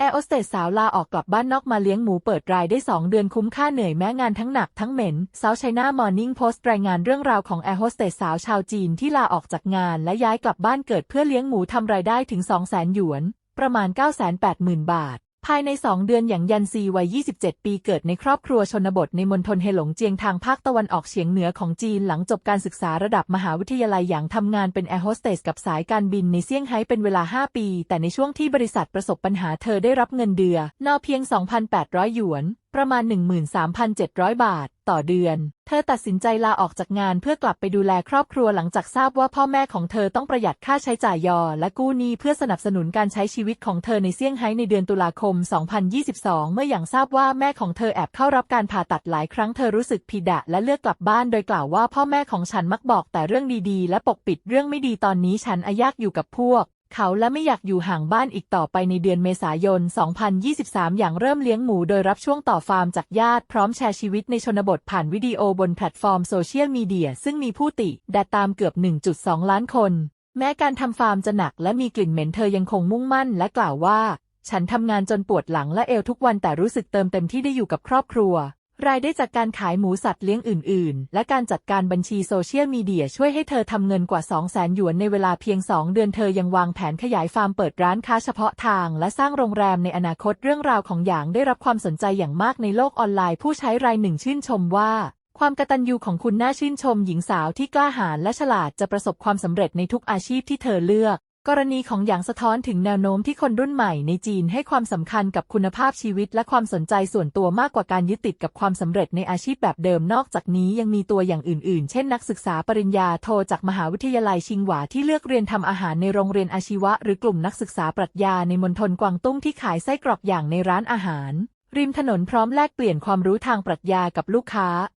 แอร์โอสเตสสาวลาออกกลับบ้านนอกมาเลี้ยงหมูเปิดรายได้ 2 เดือนคุ้มค่าเหนื่อยแม้งานทั้งหนักทั้งเหม็นเซาไชน่ามอร์นิ่งโพสต์รายงานเรื่องราวของแอร์โฮสเตสสาวชาวจีนที่ลาออกจากงานและย้ายกลับบ้านเกิดเพื่อเลี้ยงหมูทำรายได้ถึง 200,000หยวน ประมาณ 980,000 บาท ภายใน 2 เดือนอย่างยันซีวัย 27 ปีเกิดในครอบครัวชนบทในมณฑลเฮหลงเจียงทางภาคตะวันออกเฉียงเหนือของจีนหลังจบการศึกษาระดับมหาวิทยาลัยอย่างทำงานเป็นแอร์โฮสเตสกับสายการบินในเซี่ยงไฮ้เป็นเวลา 5 ปี แต่ในช่วงที่บริษัทประสบปัญหาเธอได้รับเงินเดือนนอเพียง 2,800 หยวน ประมาณ 13,700 บาท ต่อเดือน เธอตัดสินใจลาออกจากงานเพื่อกลับไปดูแลครอบครัวหลังจากทราบว่าพ่อแม่ของเธอต้องประหยัดค่าใช้จ่ายยอ และกู้หนี้เพื่อสนับสนุนการใช้ชีวิตของเธอในเซี่ยงไฮ้ในเดือนตุลาคม 2022 เมื่ออย่างทราบว่าแม่ของเธอแอบเข้ารับการผ่าตัดหลายครั้งเธอรู้สึกผิดะและเลือกกลับบ้านโดยกล่าวว่าพ่อแม่ของฉันมักบอกแต่เรื่องดีๆ และปกปิดเรื่องไม่ดีตอนนี้ฉันอายากอยู่กับพวก เขาและไม่อยากอยู่ห่างบ้านอีกต่อไปในเดือนเมษายน 2023 อย่างเริ่มเลี้ยงหมูโดยรับช่วงต่อฟาร์มจากญาติพร้อมแชร์ชีวิตในชนบทผ่านวิดีโอบนแพลตฟอร์มโซเชียลมีเดียซึ่งมีผู้ติดตามเกือบ 1.2 ล้านคน แม้การทำฟาร์มจะหนักและมีกลิ่นเหม็นเธอยังคงมุ่งมั่นและกล่าวว่า ฉันทำงานจนปวดหลังและเอวทุกวันแต่รู้สึกเติมเต็มที่ได้อยู่กับครอบครัว รายได้จากการขายหมูสัตว์เลี้ยงอื่น ๆ และการจัดการบัญชีโซเชียลมีเดียช่วยให้เธอทำเงินกว่า 2 0 0 0 0 0หยวนในเวลาเพียง 2 เดือนเธอยังวางแผนขยายฟาร์มเปิดร้านค้าเฉพาะทาง และสร้างโรงแรมในอนาคตเรื่องราวของหยางได้รับความสนใจอย่างมากในโลกออนไลน์ผู้ใช้รายหนึ่งชื่นชมว่า ความกตัญญูของคุณน่าชื่นชมหญิงสาวที่กล้าหาญและฉลาดจะประสบความสำเร็จในทุกอาชีพที่เธอเลือก กรณีของหยางสะท้อนถึงแนวโน้มที่คนรุ่นใหม่ในจีนให้ความสำคัญกับคุณภาพชีวิตและความสนใจส่วนตัวมากกว่าการยึดติดกับความสำเร็จในอาชีพแบบเดิมนอกจากนี้ยังมีตัวอย่างอื่นๆ เช่นนักศึกษาปริญญาโทจากมหาวิทยาลัยชิงหวาที่เลือกเรียนทำอาหารในโรงเรียนอาชีวะ หรือกลุ่มนักศึกษาปรัชญาในมณฑลกวางตุ้งที่ขายไส้กรอกอย่างในร้านอาหาร ริมถนนพร้อมแลกเปลี่ยนความรู้ทางปรัชญากับลูกค้า